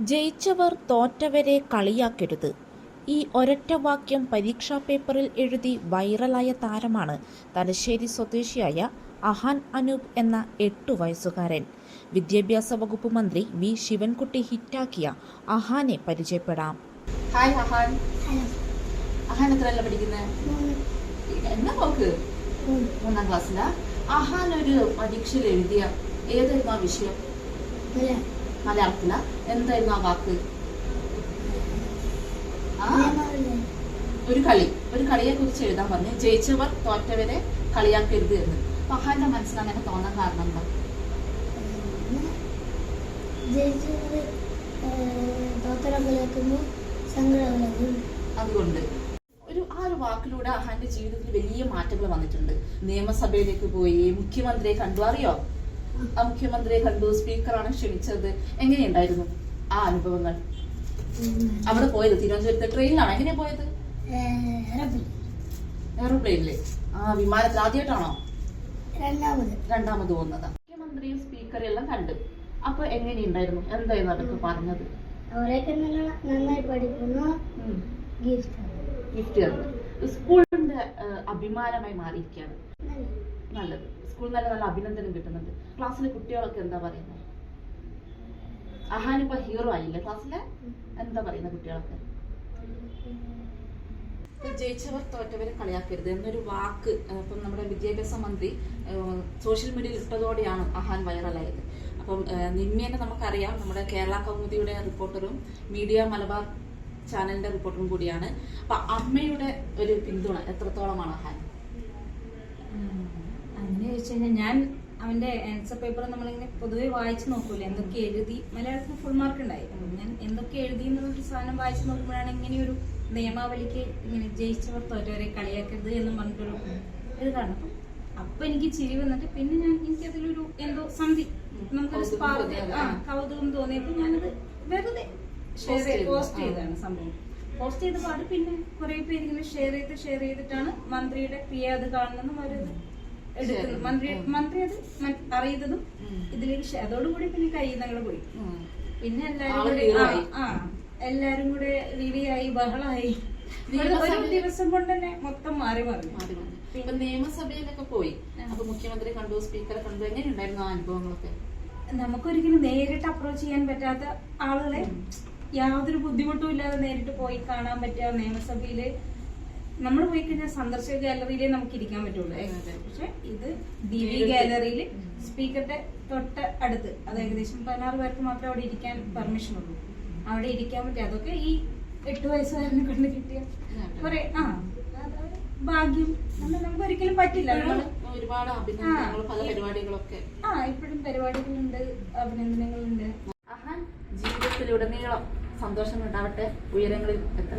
ജയിച്ചവർ തോറ്റവരെ കളിയാക്കരുത്. ഈ ഒരൊറ്റ വാക്യം പരീക്ഷാ പേപ്പറിൽ എഴുതി വൈറലായ താരമാണ് തലശ്ശേരി സ്വദേശിയായ അഹാൻ അനൂപ് എന്ന എട്ടു വയസ്സുകാരൻ. വിദ്യാഭ്യാസ വകുപ്പ് മന്ത്രി വി ശിവൻകുട്ടി ഹിറ്റാക്കിയ അഹാനെ പരിചയപ്പെടാം. ഹായ് അഹാൻ. അഹാൻ എത്രയല്ല പഠിക്കുന്നത് എന്നാ നോക്ക്. മൂന്നാം ക്ലാസ്സിലാ. അഹാൻ ഒരു പരീക്ഷയിൽ എഴുതിയ ഏതായിരുന്നു ആ വിഷയം? മലയാളത്തിലാ? എന്തായിരുന്നു ആ വാക്ക്? ഒരു കളി. ഒരു കളിയെ കുറിച്ച് എഴുതാൻ പറഞ്ഞു. ജയിച്ചവർ തോറ്റവരെ കളിയാക്കരുത് എന്ന്. മഹാന്റെ മനസ്സിന് അങ്ങനെ തോന്നാൻ കാരണം എന്താ? അതുകൊണ്ട് ഒരു ആ ഒരു വാക്കിലൂടെ അഹാന്റെ ജീവിതത്തിൽ വലിയ മാറ്റങ്ങൾ വന്നിട്ടുണ്ട്. നിയമസഭയിലേക്ക് പോയി മുഖ്യമന്ത്രിയെ കണ്ടു. അറിയോ? മുഖ്യമന്ത്രിയെ കണ്ടു സ്പീക്കറാണ് ക്ഷണിച്ചത്. എങ്ങനെയുണ്ടായിരുന്നു ആ അനുഭവങ്ങൾ? അവിടെ പോയത് തിരുവനന്തപുരത്ത് ട്രെയിനിലാണ്? എങ്ങനെയാ പോയത്? എയർപ്ലെയിനിൽ. ആ വിമാനത്തിൽ ആദ്യമായിട്ടാണോ? രണ്ടാമത്. രണ്ടാമത് പോകുന്നത്. മുഖ്യമന്ത്രിയും സ്പീക്കറും എല്ലാം കണ്ടു. അപ്പൊ എങ്ങനെയുണ്ടായിരുന്നു? എന്തായിരുന്നു അതൊക്കെ പറഞ്ഞത്? അവരെയൊക്കെ നന്നായി പഠിക്കുന്നു. ഗിഫ്റ്റ് ഗിഫ്റ്റ് സ്കൂളിന്റെ അഭിമാനമായി മാറിയിരിക്കുകയാണ്. നല്ലത്. സ്കൂളിൽ നല്ല നല്ല അഭിനന്ദനം കിട്ടുന്നുണ്ട് ക്ലാസ്സിലെ കുട്ടികളൊക്കെ എന്താ പറയുന്നത് അഹാനിപ്പ ഹീറോ ആയില്ലേ? ക്ലാസ്സിലെ എന്താ പറയുന്ന കുട്ടികളൊക്കെ? ജയിച്ചവർ തോറ്റവരെ കളിയാക്കരുത് എന്നൊരു വാക്ക് ഇപ്പം നമ്മുടെ വിദ്യാഭ്യാസ മന്ത്രി സോഷ്യൽ മീഡിയയിൽ ഇട്ടതോടെയാണ് അഹാൻ വൈറലായത്. അപ്പം നിമ്മേനെ നമുക്കറിയാം നമ്മുടെ കേരള കൗമുദിയുടെ റിപ്പോർട്ടറും മീഡിയ മലബാർ ചാനലിന്റെ റിപ്പോർട്ടറും കൂടിയാണ്. അപ്പൊ അമ്മയുടെ ഒരു പിന്തുണ എത്രത്തോളമാണ് അഹാൻ? ചോദിച്ചു കഴിഞ്ഞാൽ ഞാൻ അവന്റെ ആൻസർ പേപ്പർ നമ്മളിങ്ങനെ പൊതുവെ വായിച്ചു നോക്കൂല എന്തൊക്കെ എഴുതി. മലയാളത്തിന് ഫുൾ മാർക്ക് ഉണ്ടായി. ഞാൻ എന്തൊക്കെ എഴുതി എന്നുള്ളൊരു സാധനം വായിച്ചു നോക്കുമ്പോഴാണ് ഇങ്ങനെ ഒരു നിയമാവലിക്ക് ഇങ്ങനെ ജയിച്ചവർ തോറ്റവരെ കളിയാക്കരുത് എന്ന് പറഞ്ഞിട്ടൊരു ഇത് കാണും അപ്പം എനിക്ക് ചിരി വന്നിട്ട് പിന്നെ ഞാൻ എനിക്ക് അതിലൊരു എന്തോ സന്ധി നമുക്കൊരു സ്പാർക്ക് ആ. കൗതുകം തോന്നിയപ്പോൾ ഞാനത് വെറുതെ ഷെയർ ചെയ്ത് പോസ്റ്റ് ചെയ്താണ് സംഭവം. പോസ്റ്റ് ചെയ്ത പാട് പിന്നെ കുറെ പേര് ഇങ്ങനെ ഷെയർ ചെയ്ത് ഷെയർ ചെയ്തിട്ടാണ് മന്ത്രിയുടെ പി അത് കാണുന്നതും അവരത് എടുക്കുന്നത് മന്ത്രി മന്ത്രി അത് അറിയുന്നതും. ഇതിലേക്ക് അതോടുകൂടി പിന്നെ കയ്യിൽ പോയി. പിന്നെ എല്ലാരും കൂടെ ആ, എല്ലാരും കൂടെ വിളിയായി ബഹളമായി ഒരു ദിവസം കൊണ്ട് തന്നെ മൊത്തം മാറി മറിഞ്ഞു. ഇപ്പൊ നിയമസഭയിലൊക്കെ പോയി. അപ്പൊ മുഖ്യമന്ത്രി കണ്ടു സ്പീക്കറെ കണ്ടു എങ്ങനെയുണ്ടായിരുന്നു ആ അനുഭവങ്ങളൊക്കെ? നമുക്കൊരിക്കലും നേരിട്ട് അപ്രോച്ച് ചെയ്യാൻ പറ്റാത്ത ആളുകളെ യാതൊരു ബുദ്ധിമുട്ടും ഇല്ലാതെ നേരിട്ട് പോയി കാണാൻ പറ്റുക നിയമസഭയിൽ. നമ്മൾ പോയി കഴിഞ്ഞാൽ സന്ദർശക ഗാലറിയിലേ നമുക്ക് ഇരിക്കാൻ പറ്റുള്ളൂ. പക്ഷെ ഇത് ഡി വി. ഗാലറിയിൽ സ്പീക്കറുടെ തൊട്ട് അടുത്ത് അത് ഏകദേശം പതിനാറ് പേർക്ക് മാത്രമേ അവിടെ ഇരിക്കാൻ പെർമിഷൻ ഉള്ളൂ. അവിടെ ഇരിക്കാൻ പറ്റും അതൊക്കെ ഈ എട്ട് വയസ്സുകാരനെ കൊണ്ട് കിട്ടിയ കുറെ ആ ഭാഗ്യം. നമ്മൾ നമുക്ക് ഒരിക്കലും പറ്റില്ല. ഒരുപാട് പരിപാടികളൊക്കെ. ആ ഇപ്പോഴും പരിപാടികളുണ്ട് അഭിനന്ദനങ്ങളുണ്ട്. ജീവിതത്തിലുടനീളം സന്തോഷം ഉണ്ടാവട്ടെ ഉയരങ്ങളിൽ എത്തട്ടെ.